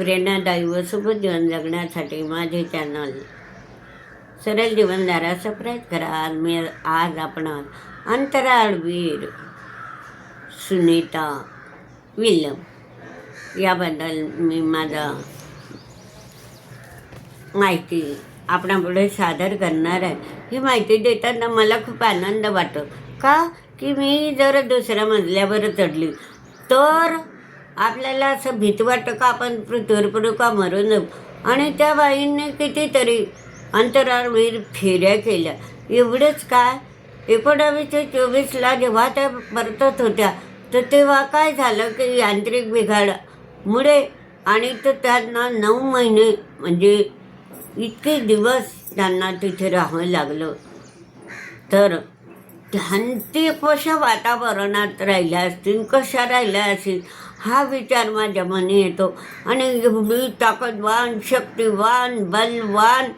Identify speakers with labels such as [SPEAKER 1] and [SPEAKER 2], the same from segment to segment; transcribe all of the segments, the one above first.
[SPEAKER 1] प्रेरणादायी व सुखद जीवन जगण्यासाठी माझे चॅनल सरळ जीवनधारा सबस्क्राईब करा. आज मी आज आपण अंतराळवीर सुनीता विल्यम याबद्दल मी माझा माहिती आपणापुढे सादर करणार आहे. ही माहिती देताना मला खूप आनंद वाटतो. का? की मी जर दुसऱ्या मजल्यावर चढली तर आपल्याला असं भीत वाटतं का आपण पृथ्वीवर पडू का मरून जाऊ? आणि त्या बाईंनी कितीतरी अंतराळवीर फेऱ्या केल्या. एवढंच काय? एकोणावीसशे चोवीसला जेव्हा त्या परतत होत्या तर तेव्हा काय झालं की यांत्रिक बिघाडामुळे आणि तर त्यांना नऊ महिने म्हणजे इतके दिवस त्यांना तिथे राहावं लागलं. तर ते कशा वातावरणात राहिल्या असतील कशा राहिल्या असतील? हा विचार माझ्या मनी येतो. आणि एवढी ताकदवान शक्तिवान बलवान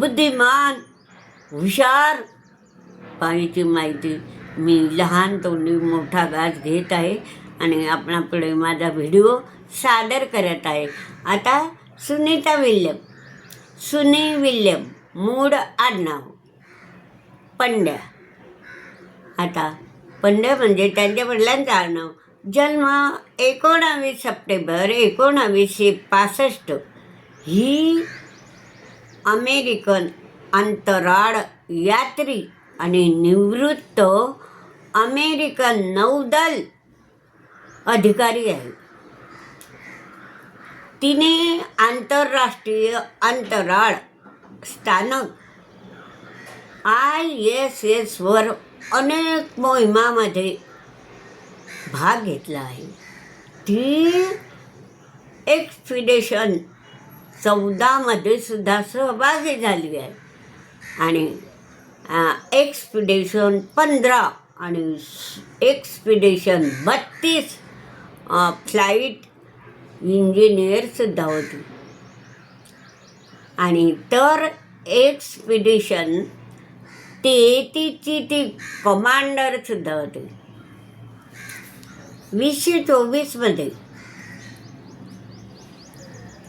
[SPEAKER 1] बुद्धिमान हुशार बाईची माहिती मी लहान तोंडी मोठा घास घेत आहे आणि आपणापुढे माझा व्हिडिओ सादर करत आहे. आता सुनीता विल्यम सुनी विल्यम मूळ आडनाव पंड्या. आता पंड्या म्हणजे त्यांच्या वडिलांचं आडनाव. जन्म एकोणावीस सप्टेंबर एकोणावीसशे पासष्ट. ही अमेरिकन अंतराळ यात्री आणि निवृत्त अमेरिकन नौदल अधिकारी आहे. तिने आंतरराष्ट्रीय अंतराळ स्थानक आय एस एसवर अनेक मोहिमामध्ये भाग घेतला आहे. ती एक्सपिडेशन चौदामध्ये सुद्धा सहभागी झाली आहे. आणि एक्सपिडेशन पंधरा आणि एक्सपिडेशन बत्तीस फ्लाईट इंजिनियरसुद्धा होती. आणि तर एक्सपिडिशन तेहतीसची ती कमांडरसुद्धा होती. वीसशे चोवीसमध्ये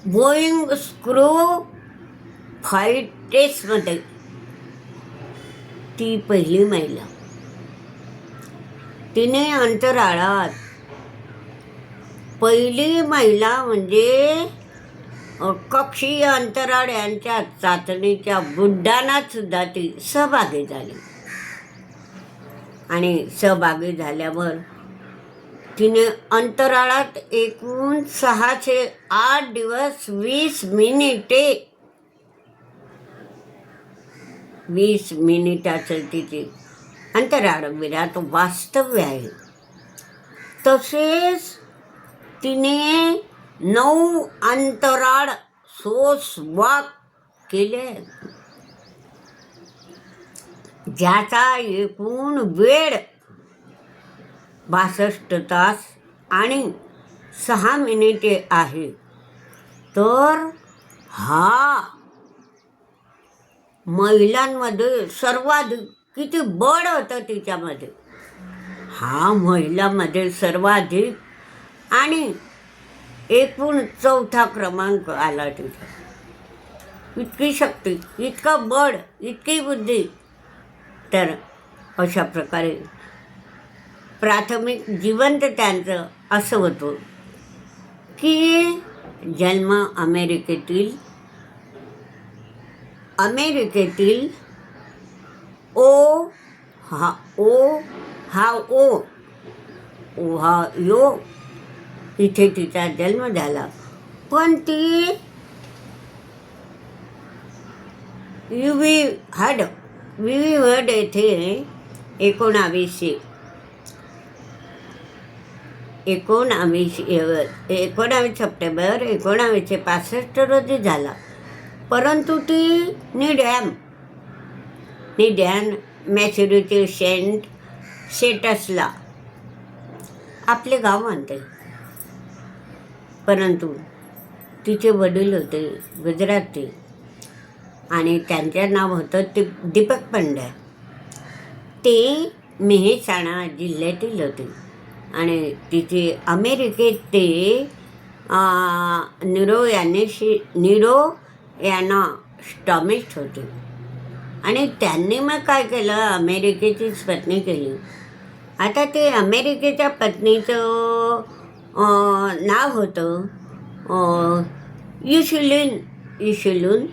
[SPEAKER 1] बोईंग स्क्रू फाईटेसमध्ये ती पहिली महिला. तिने अंतराळात पहिली महिला म्हणजे कक्षीय अंतराळ यांच्या चाचणीच्या बुड्डाणात सुद्धा ती सहभागी झाली. आणि सहभागी झाल्यावर तिने अंतराळात एकूण सहाशे आठ दिवस वीस मिनिटे वीस मिनिटाचं अंतराळ विरात वास्तव्य आहे. तसेच तिने नऊ अंतराळ सोस वाक केले. ज्याचा एकूण वेळ बासष्ट तास आणि सहा मिनिटे आहे. तर हा महिलांमध्ये सर्वाधिक किती बळ होतं तिच्यामध्ये? हा महिलामध्ये सर्वाधिक आणि एकूण चौथा क्रमांक आला तिचा इतकी शक्ती इतकं बळ इतकी बुद्धी. तर अशा प्रकारे प्राथमिक जिवंत त्यांचं असं होतं की जन्म अमेरिकेतील अमेरिकेतील ओ हा ओ हा ओ हा यो इथे तिचा जन्म झाला. पण ती युवी हड विवी हड येथे एकोणावीसशे एकोणावीस एकोणावीस सप्टेंबर एकोणावीसशे पासष्ट रोजी झाला. परंतु ती निडॅम निडॅन मॅच्युरिटी सेंट सेटसला आपले गाव मानते. परंतु तिचे वडील होते गुजराती आणि त्यांचं नाव होतं ती दीपक पंड्या. ते मेहसाणा जिल्ह्यातील होते. आणि तिथे अमेरिकेत ते निरो यानेशी निरो यांना स्टॉमिस्ट होते. आणि त्यांनी मग काय केलं? अमेरिकेचीच पत्नी केली. आता ते अमेरिकेच्या पत्नीचं नाव होतं अं, युशुलिन युशुलून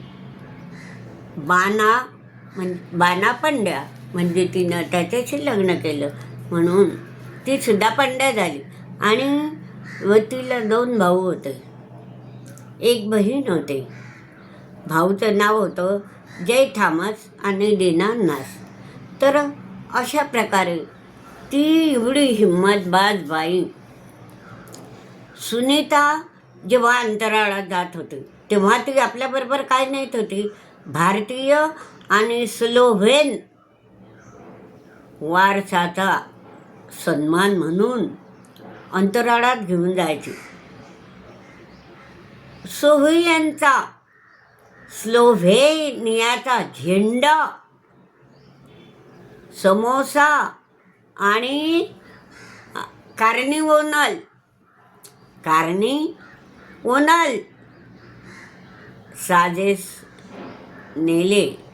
[SPEAKER 1] बाना म्हण बाना पंड्या. म्हणजे तिनं त्याच्याशी लग्न केलं. म्हणून ती सुद्धा पंड्या झाली. आणि व तिला दोन भाऊ होते. एक बहीण होते. भाऊचं नाव होतं जय थॉमस आणि दीना नास. तर अशा प्रकारे ती एवढी हिंमतबाज बाई. सुनीता जेव्हा अंतराळात जात होती तेव्हा ती आपल्याबरोबर काय नेत होती? भारतीय आणि स्लोव्हेन वारसाचा सन्मान म्हणून अंतराळात घेऊन जायचे. सोव्हियनचा स्लोव्हेनियाचा झेंडा समोसा आणि कार्निवोनल कार्नी ओनल साजेस नेले.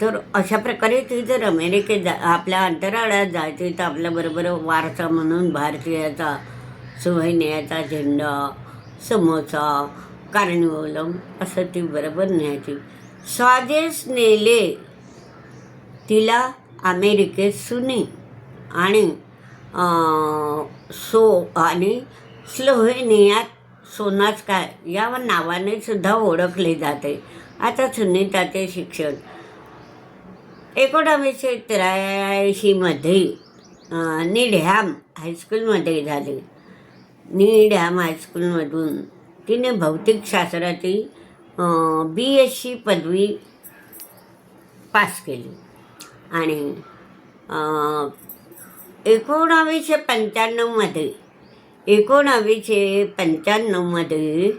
[SPEAKER 1] तर अशा प्रकारे ती जर अमेरिकेत जा आपल्या अंतराळात जायची तर आपल्याबरोबर वारसा म्हणून भारतीयाचा सुवैनियाचा झेंडा समोसा कार्निवोलम असं ती बरोबर न्यायची. साजेस नेले तिला अमेरिकेत सुनी आणि सो आणि स्लोव्हेनियात सोनाच काय या नावाने सुद्धा ओळखले जाते. आता सुनीताचे शिक्षण. एकोणावीसशे त्र्याऐंशीमध्ये अं, नीडहॅम हायस्कूलमध्ये झाले. नीडहॅम हायस्कूलमधून तिने भौतिकशास्त्राची बी एस सी पदवी पास केली. आणि एकोणावीसशे पंच्याण्णवमध्ये एकोणावीसशे पंच्याण्णवमध्ये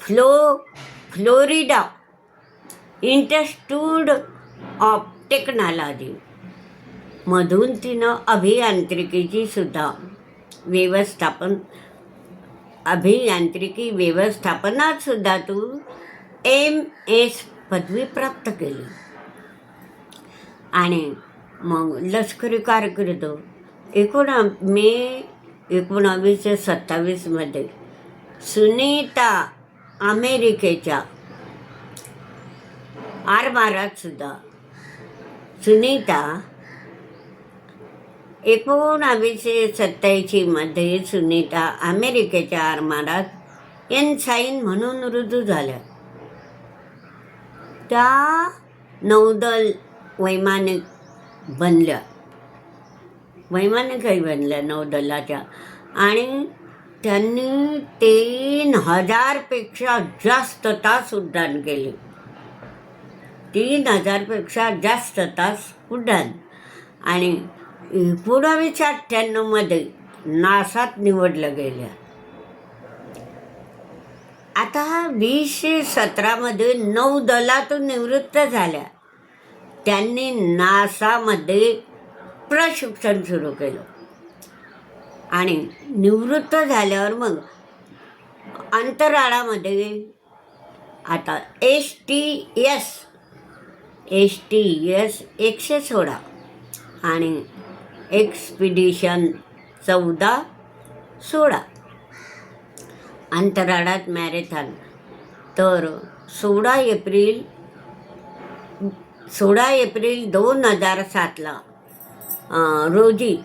[SPEAKER 1] फ्लो फ्लोरिडा इंटरस्टूड ऑफ टेक्नॉलॉजी मधून तिनं अभियांत्रिकीची सुद्धा व्यवस्थापन अभियांत्रिकी व्यवस्थापनात सुद्धा तू एम एस पदवी प्राप्त केली. आणि मग लष्करी कारकीर्द एकोण मे एकोणावीसशे सत्तावीसमध्ये सुनीता अमेरिकेच्या आरमारात सुद्धा सुनीता एकोणावीसशे सत्याऐंशीमध्ये सुनीता अमेरिकेच्या आरमारात एनसाईन म्हणून रुजू झाल्या. त्या नौदल वैमानिक बनल्या. वैमानिकही बनल्या नौदलाच्या. आणि त्यांनी तीन हजारपेक्षा जास्त तास उड्डाण केले. तीन हजारपेक्षा जास्त तास उड्डाण आणि एकोणावीसशे अठ्ठ्याण्णवमध्ये नासात निवडलं गेल्या. आता वीसशे सतरामध्ये नऊ दलातून निवृत्त झाल्या. त्यांनी नासामध्ये प्रशिक्षण सुरू केलं. आणि निवृत्त झाल्यावर मग अंतराळामध्ये आता S T S S T S एकशे सोळा आणि एक्सपिडिशन चौदा सोळा. अंतराळात मॅरेथॉन. तर सोळा एप्रिल सोळा एप्रिल दोन हजार सातला रोजी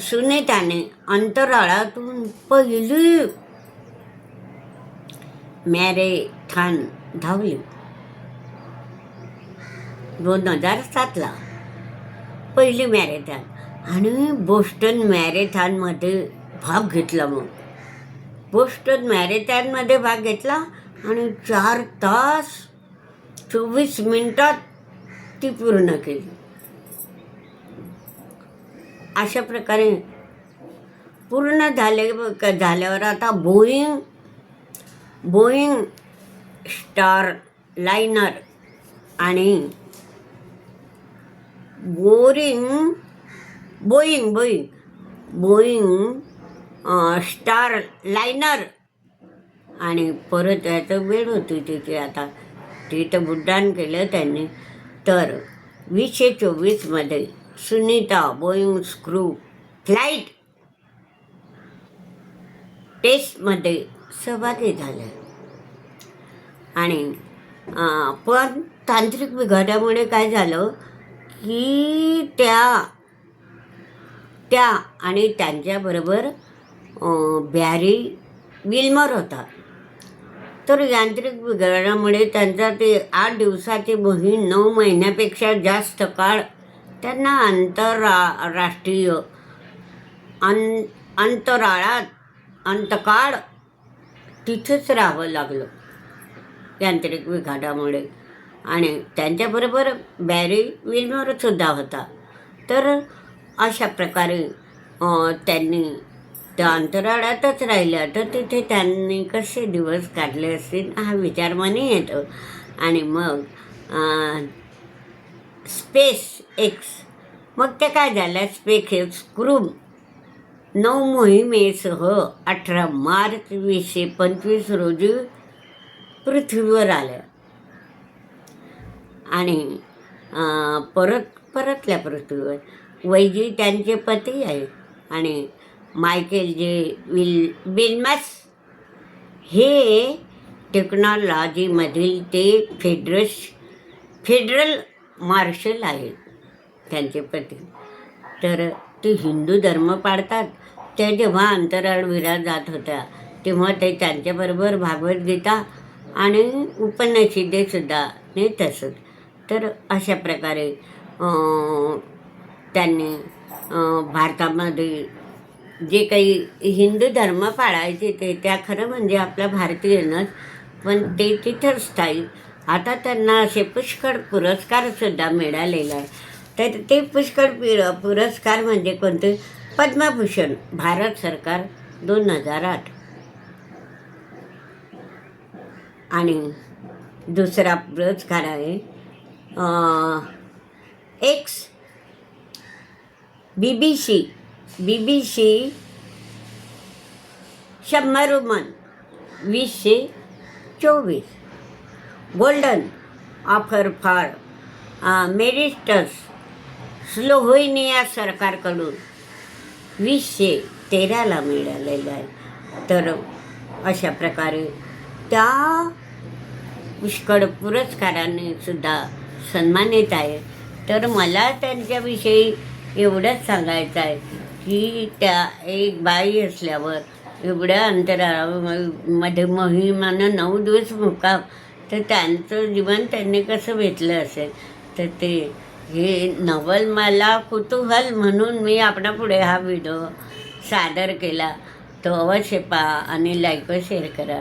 [SPEAKER 1] सुनीताने अंतराळातून पहिली मॅरेथॉन धावली. दोन हजार सातला. पहिली मॅरेथॉन. आणि बोस्टन मॅरेथॉनमध्ये भाग घेतला मग. बोस्टन मॅरेथॉनमध्ये भाग घेतला आणि चार तास चोवीस मिनटात ती पूर्ण केली. अशा प्रकारे पूर्ण झाले क- झाल्यावर आता बोईंग बोईंग स्टार लायनर आणि boring Boeing Boeing Boeing Starliner आणि परत याचं वेळ होती तिथे आता तिथं तर बुड्डाण केलं त्यांनी. तर वीसशे चोवीसमध्ये सुनीता बोईंग स्क्रू फ्लाईट टेस्टमध्ये सहभागी झाल्या. आणि पण तांत्रिक बिघाड्यामुळे काय झालं? ही त्या त्या आणि त्यांच्याबरोबर बॅरी विल्मर होता. तर यांत्रिक बिघाडामुळे त्यांचा ते आठ दिवसाची मोहीम नऊ महिन्यापेक्षा जास्त काळ त्यांना आंतररा राष्ट्रीय अं अंतराळात अंतकाळ तिथेच राहावं लागलं. यांत्रिक बिघाडामुळे आणि त्यांच्याबरोबर बॅरी विल्मरसुद्धा होता. तर अशा प्रकारे त्यांनी त्या अंतराळातच राहिल्या. तर तिथे त्यांनी कसे दिवस काढले असतील हा विचार मनी येतो. आणि मग स्पेस एक्स मग ते काय झालं? स्पेस एक्स क्रूम नऊ मोहिमेसह अठरा मार्च वीसशे पंचवीस रोजी पृथ्वीवर आल्या आणि परत परतल्या पृथ्वीवर वैजी त्यांचे पती आहे. आणि मायकेल जे विल बिल्मस हे टेक्नॉलॉजीमधील ते फेडरस फेडरल मार्शल आहेत त्यांचे पती. तर ते हिंदू धर्म पाळतात. त्या जेव्हा अंतराळवीरात जात होत्या तेव्हा ते त्यांच्याबरोबर भागवद्गीता आणि उपनिषदेसुद्धा ने तसंच. तर अशा प्रकारे त्यांनी भारतामध्ये जे काही हिंदू धर्म पाळायचे ते त्या खरं म्हणजे आपल्या भारतीयनच पण ते तिथं स्थायी. आता त्यांना असे पुष्कळ पुरस्कारसुद्धा मिळालेले आहे तर ते पुष्कळ पि पुरस्कार म्हणजे कोणते? पद्मभूषण भारत सरकार दोन हजार आठ. आणि दुसरा पुरस्कार आहे एक्स बी बी सी बी बी शंभरुमन वीसशे चोवीस. Golden offer for merits Slovenia सरकारकडून वीसशे तेराला मिळालेलं आहे. तर अशा प्रकारे त्या पुष्कळ पुरस्काराने सुद्धा सन्मानित आहे. तर मला त्यांच्याविषयी एवढंच सांगायचं आहे की त्या एक बाई असल्यावर एवढ्या अंतरामध्ये मोहिमानं नऊ दिवस मुक्काम तर त्यांचं जीवन त्यांनी कसं भेटलं असेल? तर ते हे नवल मला कुतूहल म्हणून मी आपणापुढे हा व्हिडिओ सादर केला. तो अवश्य पहा आणि लाईक व शेअर करा.